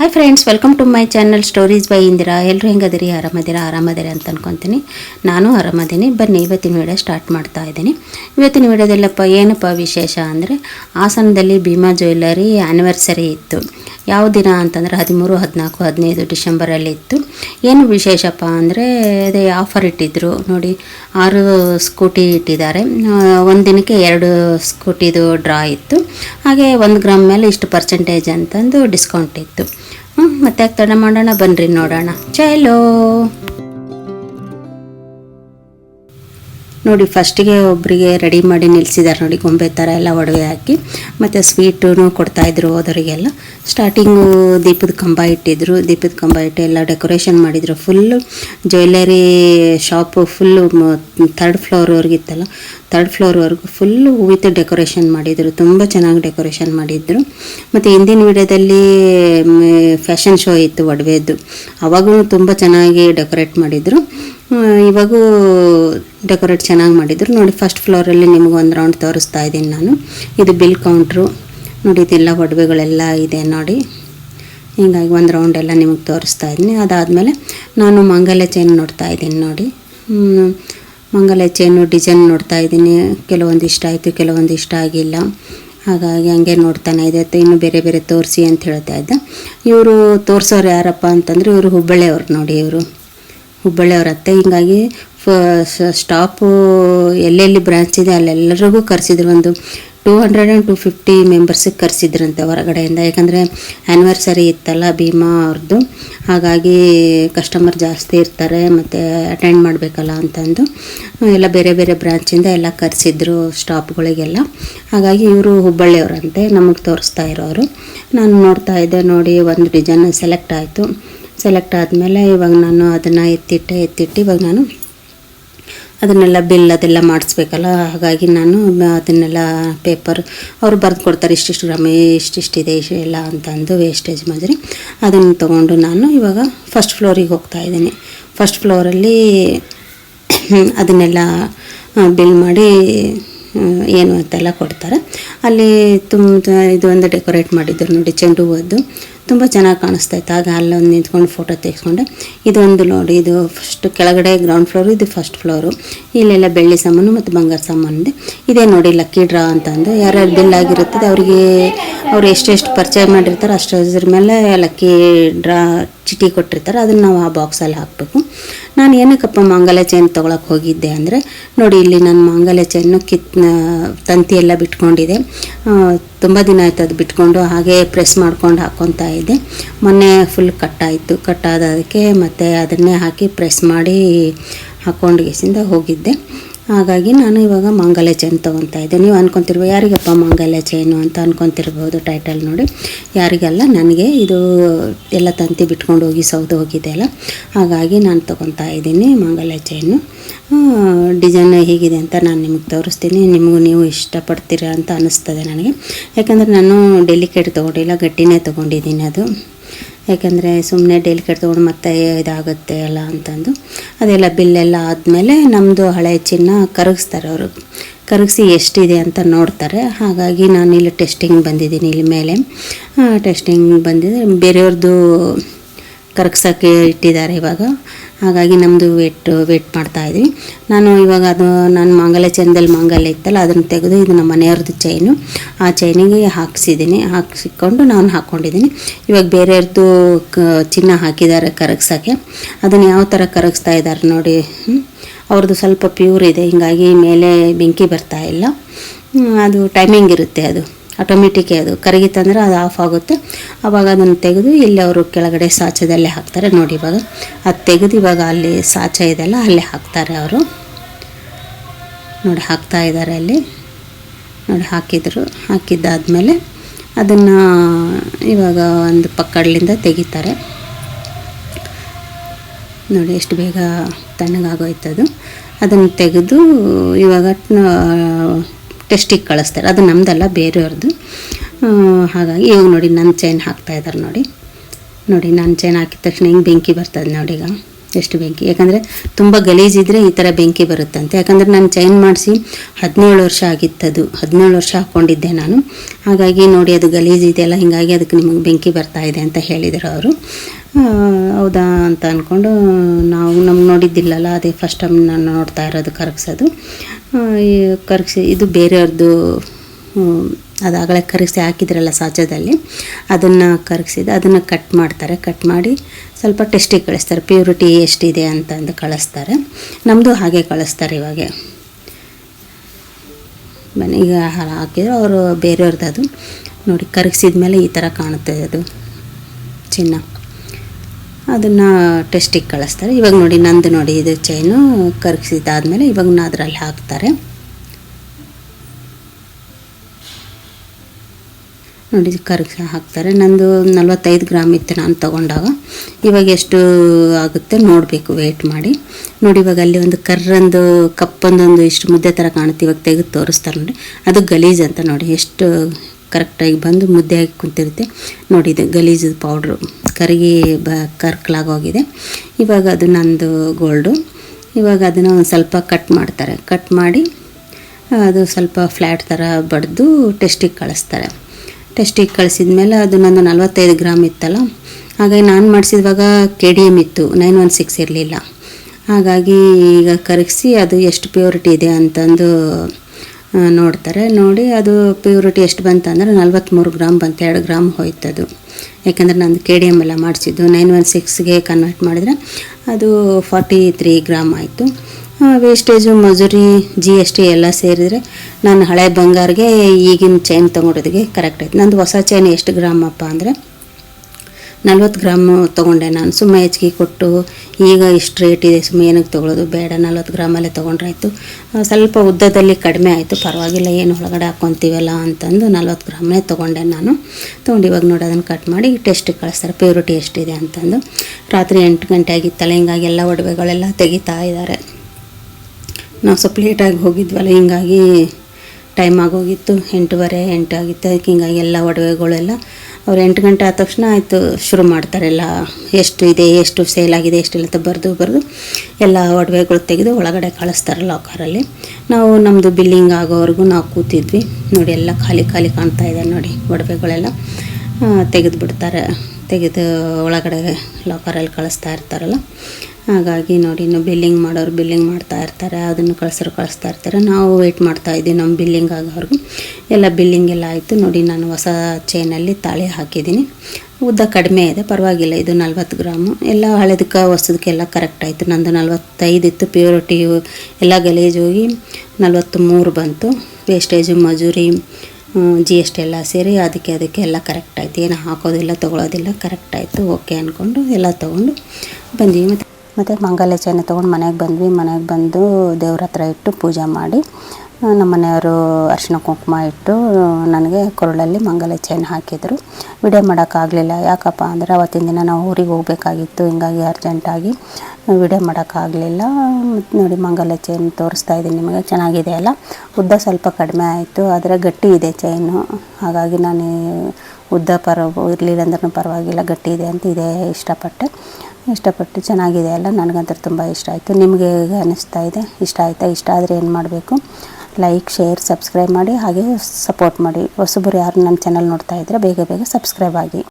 Hi friends welcome to my channel stories by Indira ಎಲ್ಲರೂ ಹೆಂಗದಿರಿ? ಆರಾಮದಿರಾ? ಆರಾಮದಿರಿ ಅಂತ ಅನ್ಕೊತೀನಿ. ನಾನು ಆರಾಮದೀನಿ, ಬನ್ನಿ ಇವತ್ತಿನ ವಿಡಿಯೋ ಸ್ಟಾರ್ಟ್ ಮಾಡ್ತಾ ಇದ್ದೀನಿ. ಇವತ್ತಿನ ವಿಡಿಯೋದಲ್ಲಪ್ಪ ಏನಪ್ಪ ವಿಶೇಷ ಅಂದರೆ ಹಾಸನದಲ್ಲಿ ಭೀಮಾ ಜ್ಯುವೆಲ್ಲರಿ ಆ್ಯನಿವರ್ಸರಿ ಇತ್ತು. ಯಾವ ದಿನ ಅಂತಂದರೆ ಹದಿಮೂರು, ಹದಿನಾಲ್ಕು, ಹದಿನೈದು ಡಿಸೆಂಬರಲ್ಲಿ ಇತ್ತು. ಏನು ವಿಶೇಷಪ್ಪ ಅಂದರೆ ಅದೇ ಆಫರ್ ಇಟ್ಟಿದ್ದರು ನೋಡಿ, ಆರು ಸ್ಕೂಟಿ ಇಟ್ಟಿದ್ದಾರೆ. ಒಂದು ದಿನಕ್ಕೆ ಎರಡು ಸ್ಕೂಟಿದು ಡ್ರಾ ಇತ್ತು. ಹಾಗೆ ಒಂದು ಗ್ರಾಮ್ ಮೇಲೆ ಇಷ್ಟು ಪರ್ಸೆಂಟೇಜ್ ಅಂತಂದು ಡಿಸ್ಕೌಂಟ್ ಇತ್ತು. ಮತ್ತೆ ತಡ ಮಾಡೋಣ, ಬನ್ರಿ, ನೋಡೋಣ. ಚಲೋ. ನೋಡಿ ಫಸ್ಟಿಗೆ ಒಬ್ಬರಿಗೆ ರೆಡಿ ಮಾಡಿ ನಿಲ್ಲಿಸಿದ್ದಾರೆ ನೋಡಿ, ಗೊಂಬೆ ಥರ ಎಲ್ಲ ಒಡವೆ ಹಾಕಿ, ಮತ್ತು ಸ್ವೀಟೂ ಕೊಡ್ತಾಯಿದ್ರು ಹೋದವರಿಗೆಲ್ಲ. ಸ್ಟಾರ್ಟಿಂಗು ದೀಪದ ಕಂಬ ಇಟ್ಟಿದ್ರು. ದೀಪದ ಕಂಬ ಇಟ್ಟು ಎಲ್ಲ ಡೆಕೋರೇಷನ್ ಮಾಡಿದರು. Full jewellery shop full third ಫ್ಲೋರ್ವರೆಗಿತ್ತಲ್ಲ third ಫ್ಲೋರ್ವರೆಗೂ ಫುಲ್ಲು ಹೂವಿತ್ತು ಡೆಕೋರೇಷನ್ ಮಾಡಿದರು. ತುಂಬ ಚೆನ್ನಾಗಿ ಡೆಕೋರೇಷನ್ ಮಾಡಿದ್ರು. ಮತ್ತು ಹಿಂದಿನ ವಿಡಿಯೋದಲ್ಲಿ ಫ್ಯಾಷನ್ ಶೋ ಇತ್ತು ಒಡವೆದ್ದು. ಅವಾಗೂ ತುಂಬ ಚೆನ್ನಾಗಿ ಡೆಕೋರೇಟ್ ಮಾಡಿದರು. ಇವಾಗೂ ಡೆಕೋರೇಟ್ ಚೆನ್ನಾಗಿ ಮಾಡಿದರು. ನೋಡಿ ಫಸ್ಟ್ ಫ್ಲೋರಲ್ಲಿ ನಿಮ್ಗೆ ಒಂದು ರೌಂಡ್ ತೋರಿಸ್ತಾ ಇದ್ದೀನಿ ನಾನು. ಇದು ಬಿಲ್ ಕೌಂಟ್ರು ನೋಡಿ, ಇದೆಲ್ಲ ಒಡವೆಗಳೆಲ್ಲ ಇದೆ ನೋಡಿ. ಹೀಗಾಗಿ ಒಂದು ರೌಂಡ್ ಎಲ್ಲ ನಿಮಗೆ ತೋರಿಸ್ತಾ ಇದ್ದೀನಿ. ಅದಾದಮೇಲೆ ನಾನು ಮಂಗಲ್ಯ ಚೈನ್ ನೋಡ್ತಾ ಇದ್ದೀನಿ ನೋಡಿ. ಹ್ಮ್, ಮಂಗಲ್ಯ ಚೈನು ಡಿಸೈನ್ ನೋಡ್ತಾ ಇದ್ದೀನಿ. ಕೆಲವೊಂದು ಇಷ್ಟ ಆಯಿತು ಕೆಲವೊಂದು ಇಷ್ಟ ಆಗಿಲ್ಲ. ಹಾಗಾಗಿ ಹಂಗೆ ನೋಡ್ತಾನೆ ಇದೆ. ಇನ್ನು ಬೇರೆ ಬೇರೆ ತೋರಿಸಿ ಅಂತ ಹೇಳ್ತಾ ಇದ್ದ. ಇವರು ತೋರಿಸೋರು ಯಾರಪ್ಪ ಅಂತಂದರೆ ಇವರು ಹುಬ್ಬಳ್ಳಿಯವ್ರು ನೋಡಿ ಇವರು. ಹುಬ್ಬಳ್ಳಿಯವ್ರ ಅತ್ತೆ. ಹಿಂಗಾಗಿ ಸ್ಟಾಪು ಎಲ್ಲೆಲ್ಲಿ ಬ್ರಾಂಚ್ ಇದೆ ಅಲ್ಲೆಲ್ಲರಿಗೂ ಕರೆಸಿದ್ರು ಒಂದು two hundred and two fifty ಮೆಂಬರ್ಸಿಗೆ ಕರೆಸಿದ್ರಂತೆ ಹೊರಗಡೆಯಿಂದ. ಯಾಕಂದರೆ ಆ್ಯನಿವರ್ಸರಿ ಇತ್ತಲ್ಲ ಭೀಮಾ ಅವ್ರದ್ದು ಹಾಗಾಗಿ ಕಸ್ಟಮರ್ ಜಾಸ್ತಿ ಇರ್ತಾರೆ ಮತ್ತು ಅಟೆಂಡ್ ಮಾಡಬೇಕಲ್ಲ ಅಂತಂದು. ಎಲ್ಲ ಬೇರೆ ಬೇರೆ ಬ್ರಾಂಚಿಂದ ಎಲ್ಲ ಕರೆಸಿದ್ರು ಸ್ಟಾಪ್ಗಳಿಗೆಲ್ಲ ಹಾಗಾಗಿ ಇವರು ಹುಬ್ಬಳ್ಳಿಯವರಂತೆ ನಮಗೆ ತೋರಿಸ್ತಾ ಇರೋರು. ನಾನು ನೋಡ್ತಾ ಇದ್ದೆ, ನೋಡಿ ಒಂದು ಡಿಸೈನ್ ಸೆಲೆಕ್ಟ್ ಆಯಿತು. ಸೆಲೆಕ್ಟ್ ಆದಮೇಲೆ ಇವಾಗ ನಾನು ಅದನ್ನು ಎತ್ತಿಟ್ಟೆ, ಎತ್ತಿಟ್ಟು ಇವಾಗ ನಾನು ಅದನ್ನೆಲ್ಲ ಬಿಲ್ ಅದೆಲ್ಲ ಮಾಡಿಸ್ಬೇಕಲ್ಲ, ಹಾಗಾಗಿ ನಾನು ಅದನ್ನೆಲ್ಲ ಪೇಪರ್ ಅವರು ಬರೆದು ಕೊಡ್ತಾರೆ, ಇಷ್ಟಿಷ್ಟು ಗ್ರಾಮ ಇಷ್ಟಿಷ್ಟಿದೆ ಇಷ್ಟು ಎಲ್ಲ ಅಂತಂದು ವೇಸ್ಟೇಜ್ ಮಾದರಿ. ಅದನ್ನು ತೊಗೊಂಡು ನಾನು ಇವಾಗ ಫಸ್ಟ್ ಫ್ಲೋರಿಗೆ ಹೋಗ್ತಾ ಇದ್ದೀನಿ. ಫಸ್ಟ್ ಫ್ಲೋರಲ್ಲಿ ಅದನ್ನೆಲ್ಲ ಬಿಲ್ ಮಾಡಿ ಏನು ಅಂತೆಲ್ಲ ಕೊಡ್ತಾರೆ. ಅಲ್ಲಿ ತುಂಬ, ಇದು ಒಂದು ಡೆಕೋರೇಟ್ ಮಾಡಿದ್ದರು ನೋಡಿ ಚೆಂಡು ಹೂವದ್ದು. ತುಂಬ ಚೆನ್ನಾಗಿ ಕಾಣಿಸ್ತಾ ಇತ್ತು. ಆಗ ಅಲ್ಲೊಂದು ನಿಂತ್ಕೊಂಡು ಫೋಟೋ ತೆಗೆಸ್ಕೊಂಡೆ. ಇದೊಂದು ನೋಡಿ, ಇದು ಫಸ್ಟ್ ಕೆಳಗಡೆ ಗ್ರೌಂಡ್ ಫ್ಲೋರು ಇದು ಫಸ್ಟ್ ಫ್ಲೋರು ಇಲ್ಲೆಲ್ಲ ಬೆಳ್ಳಿ ಸಾಮಾನು ಮತ್ತು ಬಂಗಾರ ಸಾಮಾನು ಇದೆ. ಇದೇ ನೋಡಿ ಲಕ್ಕಿ ಡ್ರಾ ಅಂತಂದು ಯಾರ್ಯಾರು ಬಿಲ್ ಆಗಿರುತ್ತದೆ, ಅವರಿಗೆ ಅವ್ರು ಎಷ್ಟೆಷ್ಟು ಪರಿಚಯ ಮಾಡಿರ್ತಾರೆ ಅಷ್ಟರ ಮೇಲೆ ಲಕ್ಕಿ ಡ್ರಾ ಚೀಟಿ ಕೊಟ್ಟಿರ್ತಾರೆ. ಅದನ್ನು ನಾವು ಆ ಬಾಕ್ಸಲ್ಲಿ ಹಾಕಬೇಕು. ನಾನು ಏನಕ್ಕಪ್ಪ ಮಾಂಗಲ್ಯ ಚೈನ್ ತೊಗೊಳಕ್ಕೆ ಹೋಗಿದ್ದೆ ಅಂದರೆ, ನೋಡಿ ಇಲ್ಲಿ ನಾನು ಮಾಂಗಲ್ಯ ಚೈನು ಕಿತ್ ತಂತಿ ಎಲ್ಲ ಬಿಟ್ಕೊಂಡಿದೆ. ತುಂಬ ದಿನ ಆಯ್ತು ಅದು ಬಿಟ್ಕೊಂಡು ಹಾಗೆ ಪ್ರೆಸ್ ಮಾಡ್ಕೊಂಡು ಹಾಕ್ಕೊತಾ ಇದ್ದೆ. ಮೊನ್ನೆ ಫುಲ್ ಕಟ್ಟಾಯಿತು. ಕಟ್ಟಾದದಕ್ಕೆ ಮತ್ತು ಅದನ್ನೇ ಹಾಕಿ ಪ್ರೆಸ್ ಮಾಡಿ ಹಾಕ್ಕೊಂಡು ಹೋಗಿದ್ದೆ. ಹಾಗಾಗಿ ನಾನು ಇವಾಗ ಮಾಂಗಲ್ಯ ಚೈನ್ ತೊಗೊತಾ ಇದ್ದೆ ನೀವು ಅನ್ಕೊತಿರ್ಬೋದು ಯಾರಿಗಪ್ಪ ಮಾಂಗಲ್ಯ ಚೈನು ಅಂತ ಅನ್ಕೊತಿರ್ಬೋದು ಟೈಟಲ್ ನೋಡಿ. ಯಾರಿಗಲ್ಲ, ನನಗೆ ಇದು ಎಲ್ಲ ತಂತಿ ಬಿಟ್ಕೊಂಡು ಹೋಗಿ ಸೌದು ಹೋಗಿದೆ ಅಲ್ಲ. ಹಾಗಾಗಿ ನಾನು ತೊಗೊತಾ ಇದ್ದೀನಿ ಮಾಂಗಲ್ಯ ಚೈನು. ಡಿಸೈನ್ ಹೇಗಿದೆ ಅಂತ ನಾನು ನಿಮಗೆ ತೋರಿಸ್ತೀನಿ. ನಿಮಗೂ ನೀವು ಇಷ್ಟಪಡ್ತೀರಾ ಅಂತ ಅನ್ನಿಸ್ತದೆ ನನಗೆ. ಯಾಕಂದರೆ ನಾನು ಡೆಲಿಕೇಟ್ ತೊಗೊಂಡಿಲ್ಲ, ಗಟ್ಟಿನೇ ತೊಗೊಂಡಿದ್ದೀನಿ ಅದು. ಯಾಕಂದರೆ ಸುಮ್ಮನೆ ಡೆಲಿಕೇಟ್ ತೊಗೊಂಡು ಮತ್ತೆ ಇದಾಗುತ್ತೆ ಅಲ್ಲ ಅಂತಂದು. ಅದೆಲ್ಲ ಬಿಲ್ಲೆಲ್ಲ ಆದಮೇಲೆ ನಮ್ಮದು ಹಳೆ ಚಿನ್ನ ಕರಗಿಸ್ತಾರೆ ಅವರು. ಕರಗಿಸಿ ಎಷ್ಟಿದೆ ಅಂತ ನೋಡ್ತಾರೆ. ಹಾಗಾಗಿ ನಾನು ಇಲ್ಲಿ ಟೆಸ್ಟಿಂಗ್ ಬಂದಿದ್ದೀನಿ ಇಲ್ಲಿ ಮೇಲೆ. ಟೆಸ್ಟಿಂಗ್ ಬಂದಿದೆ. ಬೇರೆಯವ್ರದ್ದು ಕರಗ್ಸೋಕ್ಕೆ ಇಟ್ಟಿದ್ದಾರೆ ಇವಾಗ. ಹಾಗಾಗಿ ನಮ್ಮದು ವೇಟ್ ವೇಟ್ ಮಾಡ್ತಾ ಇದ್ವಿ. ನಾನು ಇವಾಗ ಅದು ನಾನು ಮಾಂಗಲ್ಯ ಚಂದಲ್ಲಿ ಮಾಂಗಲ್ಯ ಇತ್ತಲ್ಲ, ಅದನ್ನು ತೆಗೆದು ಇದು ನಮ್ಮ ಮನೆಯವ್ರದ್ದು ಚೈನು ಆ ಚೈನಿಗೆ ಹಾಕ್ಸಿದ್ದೀನಿ. ಹಾಕ್ಸಿಕೊಂಡು ನಾನು ಹಾಕ್ಕೊಂಡಿದ್ದೀನಿ ಇವಾಗ ಬೇರೆಯವ್ರದ್ದು ಚಿನ್ನ ಹಾಕಿದ್ದಾರೆ ಕರಗ್ಸೋಕ್ಕೆ. ಅದನ್ನು ಯಾವ ಥರ ಕರಗಿಸ್ತಾ ಇದ್ದಾರೆ ನೋಡಿ. ಅವ್ರದ್ದು ಸ್ವಲ್ಪ ಪ್ಯೂರ್ ಇದೆ, ಹಿಂಗಾಗಿ ಮೇಲೆ ಬೆಂಕಿ ಬರ್ತಾ ಇಲ್ಲ. ಅದು ಟೈಮಿಂಗ್ ಇರುತ್ತೆ ಅದು. ಆಟೋಮೆಟಿಕ್ ಅದು ಕರಗಿತಂದ್ರೆ ಅದು ಆಫ್ ಆಗುತ್ತೆ. ಆವಾಗ ಅದನ್ನು ತೆಗೆದು ಇಲ್ಲಿ ಅವರು ಕೆಳಗಡೆ ಸಾಚದಲ್ಲೇ ಹಾಕ್ತಾರೆ. ನೋಡಿ ಇವಾಗ, ಅದು ತೆಗೆದು ಇವಾಗ ಅಲ್ಲಿ ಸಾಚ ಇದೆಲ್ಲ ಅಲ್ಲೇ ಹಾಕ್ತಾರೆ ಅವರು. ನೋಡಿ ಹಾಕ್ತಾ ಇದ್ದಾರೆ ಅಲ್ಲಿ. ನೋಡಿ ಹಾಕಿದರು, ಹಾಕಿದ್ದಾದಮೇಲೆ ಅದನ್ನು ಇವಾಗ ಒಂದು ಪಕ್ಕಡಲಿಂದ ತೆಗಿತಾರೆ. ನೋಡಿ ಎಷ್ಟು ಬೇಗ ತಣ್ಣಗಾಗೋಯ್ತದು. ಅದನ್ನು ತೆಗೆದು ಇವಾಗ ಟೆಸ್ಟಿಗೆ ಕಳಿಸ್ತಾರೆ. ಅದು ನಮ್ಮದಲ್ಲ ಬೇರೆಯವ್ರದ್ದು ಹಾಗಾಗಿ ಇವಾಗ ನೋಡಿ ನನ್ನ ಚೈನ್ ಹಾಕ್ತಾ ಇದ್ದಾರೆ ನೋಡಿ. ನೋಡಿ ನನ್ನ ಚೈನ್ ಹಾಕಿದ ತಕ್ಷಣ ಹಿಂಗೆ ಬೆಂಕಿ ಬರ್ತದೆ ನೋಡಿ ಈಗ. ಎಷ್ಟು ಬೆಂಕಿ. ಯಾಕಂದರೆ ತುಂಬ ಗಲೀಜಿದ್ರೆ ಈ ಥರ ಬೆಂಕಿ ಬರುತ್ತಂತೆ. ಯಾಕಂದರೆ ನಾನು ಚೈನ್ ಮಾಡಿಸಿ ಹದಿನೇಳು ವರ್ಷ ಆಗಿತ್ತದು. ಹದಿನೇಳು ವರ್ಷ ಹಾಕ್ಕೊಂಡಿದ್ದೆ ನಾನು. ಹಾಗಾಗಿ ನೋಡಿ ಅದು ಗಲೀಜಿದೆಯಲ್ಲ ಹೀಗಾಗಿ ಅದಕ್ಕೆ ನಿಮಗೆ ಬೆಂಕಿ ಬರ್ತಾ ಇದೆ ಅಂತ ಹೇಳಿದರು ಅವರು. ಹೌದಾ ಅಂತ ಅಂದ್ಕೊಂಡು ನಾವು ನಮ್ಗೆ ನೋಡಿದ್ದಿಲ್ಲಲ್ಲ, ಅದೇ ಫಸ್ಟ್ ಟೈಮ್ ನಾನು ನೋಡ್ತಾ ಇರೋದು ಕರಗಿಸೋದು. ಕರಗಿಸಿ, ಇದು ಬೇರೆಯವ್ರದ್ದು ಅದಾಗಲೇ ಕರಗಿಸಿ ಹಾಕಿದ್ರಲ್ಲ ಸಾಜದಲ್ಲಿ ಅದನ್ನು ಕರಗಿಸಿದ್ದು ಅದನ್ನು ಕಟ್ ಮಾಡ್ತಾರೆ. ಕಟ್ ಮಾಡಿ ಸ್ವಲ್ಪ ಟೆಸ್ಟಿಗೆ ಕಳಿಸ್ತಾರೆ. ಪ್ಯೂರಿಟಿ ಎಷ್ಟಿದೆ ಅಂತಂದು ಕಳಿಸ್ತಾರೆ. ನಮ್ಮದು ಹಾಗೆ ಕಳಿಸ್ತಾರೆ ಇವಾಗ. ಬನ್ನಿ, ಈಗ ಹಾಕಿದ್ರು ಅವರು ಬೇರೆಯವ್ರದ್ದು. ಅದು ನೋಡಿ ಕರಗಿಸಿದ ಮೇಲೆ ಈ ಥರ ಕಾಣುತ್ತೆ ಅದು ಚಿನ್ನ. ಅದನ್ನು ಟೆಸ್ಟಿಗೆ ಕಳಿಸ್ತಾರೆ. ಇವಾಗ ನೋಡಿ, ನಂದು ನೋಡಿ ಇದು ಚೈನು ಕರಗಿಸಿದ್ದಾದಮೇಲೆ ಇವಾಗ ಅದರಲ್ಲಿ ಹಾಕ್ತಾರೆ. ನೋಡಿ ಕರ್ಗ ಹಾಕ್ತಾರೆ. ನಂದು ನಲ್ವತ್ತೈದು ಗ್ರಾಮ್ ಇತ್ತು ನಾನು ತೊಗೊಂಡಾಗ. ಇವಾಗ ಎಷ್ಟು ಆಗುತ್ತೆ ನೋಡಬೇಕು ವೆಯ್ಟ್ ಮಾಡಿ. ನೋಡಿ, ಇವಾಗ ಅಲ್ಲಿ ಒಂದು ಕರ್ರಂದು, ಕಪ್ಪಂದೊಂದು ಇಷ್ಟು ಮುದ್ದೆ ಥರ ಕಾಣುತ್ತೆ. ಇವಾಗ ತೆಗೆದು ತೋರಿಸ್ತಾರೆ ನೋಡಿ. ಅದು ಗಲೀಜ್ ಅಂತ ನೋಡಿ. ಎಷ್ಟು ಕರೆಕ್ಟಾಗಿ ಬಂದು ಮುದ್ದೆ ಆಗಿ ಕುಂತಿರುತ್ತೆ. ನೋಡಿ, ಇದು ಗಲೀಜದ ಪೌಡ್ರು ಕರಗಿ ಬ ಕರ್ಕಲಾಗೋಗಿದೆ. ಇವಾಗ ಅದು ನಂದು ಗೋಲ್ಡು. ಇವಾಗ ಅದನ್ನು ಒಂದು ಸ್ವಲ್ಪ ಕಟ್ ಮಾಡ್ತಾರೆ. ಕಟ್ ಮಾಡಿ ಅದು ಸ್ವಲ್ಪ ಫ್ಲ್ಯಾಟ್ ಥರ ಬಡಿದು ಟೆಸ್ಟಿಗೆ ಕಳಿಸ್ತಾರೆ. ಟೆಸ್ಟಿಗೆ ಕಳಿಸಿದ ಮೇಲೆ ಅದು ನಂದು ನಲ್ವತ್ತೈದು ಗ್ರಾಮ್ ಇತ್ತಲ್ಲ, ಹಾಗಾಗಿ ನಾನು ಮಾಡಿಸಿದಾಗ ಕೆ ಡಿ ಎಂ ಇತ್ತು, ನೈನ್ ಒನ್ ಸಿಕ್ಸ್ ಇರಲಿಲ್ಲ. ಹಾಗಾಗಿ ಈಗ ಕರಗಿಸಿ ಅದು ಎಷ್ಟು ಪ್ಯೂರಿಟಿ ಇದೆ ಅಂತಂದು ನೋಡ್ತಾರೆ. ನೋಡಿ, ಅದು ಪ್ಯೂರಿಟಿ ಎಷ್ಟು ಬಂತ ಅಂದರೆ ನಲ್ವತ್ತ್ಮೂರು ಗ್ರಾಮ್ ಬಂತು, ಎರಡು ಗ್ರಾಮ್ ಹೋಯ್ತು ಅದು ಯಾಕಂದರೆ ನಂದು ಕೆ ಡಿ ಎಂ ಎಲ್ಲ ಮಾಡಿಸಿದ್ದು. ನೈನ್ ಒನ್ ಸಿಕ್ಸ್ಗೆ ಕನ್ವರ್ಟ್ ಮಾಡಿದರೆ ಅದು ಫಾರ್ಟಿ ತ್ರೀ ಗ್ರಾಮ್ ಆಯಿತು ವೇಸ್ಟೇಜು ಮಜೂರಿ ಜಿ ಎಸ್ ಟಿ ಎಲ್ಲ ಸೇರಿದರೆ ನಾನು ಹಳೆ ಬಂಗಾರಿಗೆ ಈಗಿನ ಚೈನ್ ತೊಗೊಂಡೋದಿಗೆ ಕರೆಕ್ಟ್ ಆಯ್ತು. ನಂದು ಹೊಸ ಚೈನ್ ಎಷ್ಟು ಗ್ರಾಮಪ್ಪ ಅಂದರೆ ನಲ್ವತ್ತು ಗ್ರಾಮು ತೊಗೊಂಡೆ ನಾನು. ಸುಮ್ಮನೆ ಹೆಚ್ಚಿಗೆ ಕೊಟ್ಟು ಈಗ ಇಷ್ಟು ರೇಟ್ ಇದೆ ಸುಮ್ಮನೆ ಏನಕ್ಕೆ ತೊಗೊಳೋದು? ಬೇಡ, ನಲ್ವತ್ತು ಗ್ರಾಮಲ್ಲೇ ತೊಗೊಂಡ್ರಾಯ್ತು ಸ್ವಲ್ಪ ಉದ್ದದಲ್ಲಿ ಕಡಿಮೆ ಆಯಿತು. ಪರವಾಗಿಲ್ಲ, ಏನು ಒಳಗಡೆ ಹಾಕ್ಕೊತೀವಲ್ಲ ಅಂತಂದು ನಲ್ವತ್ತು ಗ್ರಾಮ್ನೇ ತೊಗೊಂಡೆ ನಾನು. ತೊಗೊಂಡು ಇವಾಗ ನೋಡಿ ಅದನ್ನು ಕಟ್ ಮಾಡಿ ಟೆಸ್ಟಿಗೆ ಕಳಿಸ್ತಾರೆ. ಪ್ಯೂರಿಟಿ ಎಷ್ಟಿದೆ ಅಂತಂದು. ರಾತ್ರಿ ಎಂಟು ಗಂಟೆ ಆಗಿತ್ತಲ್ಲ, ಹಿಂಗಾಗಿ ಎಲ್ಲ ಒಡವೆಗಳೆಲ್ಲ ತೆಗಿತಾ ಇದ್ದಾರೆ. ನಾವು ಸ್ವಲ್ಪ ಲೇಟಾಗಿ ಹೋಗಿದ್ವಲ್ಲ, ಹಿಂಗಾಗಿ ಟೈಮ್ ಆಗೋಗಿತ್ತು. ಎಂಟೂವರೆ, ಎಂಟು ಆಗಿತ್ತು. ಅದಕ್ಕೆ ಹಿಂಗಾಗಿ ಎಲ್ಲ ಒಡವೆಗಳೆಲ್ಲ ಅವ್ರು ಎಂಟು ಗಂಟೆ ಆದ ತಕ್ಷಣ ಆಯಿತು, ಶುರು ಮಾಡ್ತಾರೆ ಎಲ್ಲ. ಎಷ್ಟು ಇದೆ, ಎಷ್ಟು ಸೇಲ್ ಆಗಿದೆ, ಎಷ್ಟಿಲ್ಲ ಅಂತ ಬರೆದು ಬರೆದು ಎಲ್ಲ ಒಡವೆಗಳು ತೆಗೆದು ಒಳಗಡೆ ಕಳಿಸ್ತಾರೆ ಲಾಕರಲ್ಲಿ ನಾವು ನಮ್ಮದು ಬಿಲ್ಲಿಂಗ್ ಆಗೋವರೆಗೂ ನಾವು ಕೂತಿದ್ವಿ. ನೋಡಿ ಎಲ್ಲ ಖಾಲಿ ಖಾಲಿ ಕಾಣ್ತಾ ಇದೆ ನೋಡಿ ಒಡವೆಗಳೆಲ್ಲ. ತೆಗೆದು ಬಿಡ್ತಾರೆ ತೆಗೆದು ಒಳಗಡೆ ಲಾಕರಲ್ಲಿ ಕಳಿಸ್ತಾ ಇರ್ತಾರಲ್ಲ. ಹಾಗಾಗಿ ನೋಡಿ, ಇನ್ನು ಬಿಲ್ಲಿಂಗ್ ಮಾಡೋರು ಬಿಲ್ಲಿಂಗ್ ಮಾಡ್ತಾ ಇರ್ತಾರೆ, ಅದನ್ನು ಕಳ್ಸೋರು ಕಳಿಸ್ತಾ ಇರ್ತಾರೆ. ನಾವು ವೆಯ್ಟ್ ಮಾಡ್ತಾ ಇದ್ದೀವಿ ನಮ್ಮ ಬಿಲ್ಲಿಂಗ್ ಆಗೋವರೆಗೂ. ಎಲ್ಲ ಬಿಲ್ಲಿಂಗ್ ಎಲ್ಲ ಆಯಿತು. ನೋಡಿ, ನಾನು ಹೊಸ ಚೈನಲ್ಲಿ ತಾಳಿ ಹಾಕಿದ್ದೀನಿ. ಉದ್ದ ಕಡಿಮೆ ಇದೆ, ಪರವಾಗಿಲ್ಲ. ಇದು ನಲ್ವತ್ತು ಗ್ರಾಮು. ಎಲ್ಲ ಹಳೆದಕ್ಕೆ, ಹೊಸದಕ್ಕೆಲ್ಲ ಕರೆಕ್ಟ್ ಆಯಿತು. ನಂದು ನಲ್ವತ್ತೈದು ಇತ್ತು. ಪ್ಯೂರಿಟಿ ಎಲ್ಲ ಗಲೀಜು ಹೋಗಿ ನಲ್ವತ್ತು ಮೂರು ಬಂತು. ವೇಸ್ಟೇಜು ಮಜೂರಿ ಜಿ ಎಸ್ ಟಿ ಎಲ್ಲ ಸೇರಿ ಅದಕ್ಕೆ ಅದಕ್ಕೆ ಎಲ್ಲ ಕರೆಕ್ಟ್ ಆಯಿತು. ಏನು ಹಾಕೋದಿಲ್ಲ, ತೊಗೊಳೋದಿಲ್ಲ ಕರೆಕ್ಟ್ ಆಯಿತು. ಓಕೆ ಅಂದ್ಕೊಂಡು ಎಲ್ಲ ತೊಗೊಂಡು ಬಂದೀವಿ. ಮತ್ತು ಮತ್ತು ಮಂಗಲ ಚೈನ ತೊಗೊಂಡು ಮನೆಗೆ ಬಂದ್ವಿ. ಮನೆಗೆ ಬಂದು ದೇವ್ರ ಹತ್ರ ಇಟ್ಟು ಪೂಜೆ ಮಾಡಿ ನಮ್ಮ ಮನೆಯವರು ಅರಿಶಿನ ಕುಂಕುಮ ಇಟ್ಟು, ನನಗೆ ಕೊರಳಲ್ಲಿ ಮಂಗಲ ಚೈನ್ ಹಾಕಿದರು. ವಿಡಿಯೋ ಮಾಡೋಕ್ಕಾಗಲಿಲ್ಲ ಯಾಕಪ್ಪ ಅಂದರೆ ಅವತ್ತಿನ ದಿನ ನಾವು ಊರಿಗೆ ಹೋಗಬೇಕಾಗಿತ್ತು. ಹಿಂಗಾಗಿ ಅರ್ಜೆಂಟಾಗಿ ವಿಡಿಯೋ ಮಾಡೋಕ್ಕಾಗಲಿಲ್ಲ ಮತ್ತು ನೋಡಿ ಮಂಗಲ ಚೈನ್ ತೋರಿಸ್ತಾ ಇದ್ದೀನಿ ನಿಮಗೆ. ಚೆನ್ನಾಗಿದೆ ಅಲ್ಲ? ಉದ್ದ ಸ್ವಲ್ಪ ಕಡಿಮೆ ಆಯಿತು. ಆದರೆ ಗಟ್ಟಿ ಇದೆ ಚೈನು ಹಾಗಾಗಿ ನಾನು ಉದ್ದ ಪರ ಇರಲಿಲ್ಲ ಅಂದ್ರೂ ಪರವಾಗಿಲ್ಲ, ಗಟ್ಟಿ ಇದೆ ಅಂತ ಇದೇ, ಇಷ್ಟಪಟ್ಟೆ, ಇಷ್ಟಪಟ್ಟು ಚೆನ್ನಾಗಿದೆ ಅಲ್ಲ ನನಗಂತೂ ತುಂಬ ಇಷ್ಟ ಆಯಿತು. ನಿಮಗೆ ಹೇಗೆ ಅನ್ನಿಸ್ತಾ ಇದೆ? ಇಷ್ಟ ಆಯಿತಾ? ಇಷ್ಟ ಆದರೆ ಏನು ಮಾಡಬೇಕು? ಲೈಕ್ ಶೇರ್ ಸಬ್ಸ್ಕ್ರೈಬ್ ಮಾಡಿ, ಹಾಗೆ ಸಪೋರ್ಟ್ ಮಾಡಿ. ಹೊಸಬರು ಯಾರು ನನ್ನ ಚಾನಲ್ ನೋಡ್ತಾ ಇದ್ದರೆ ಬೇಗ ಬೇಗ ಸಬ್ಸ್ಕ್ರೈಬ್ ಆಗಿ.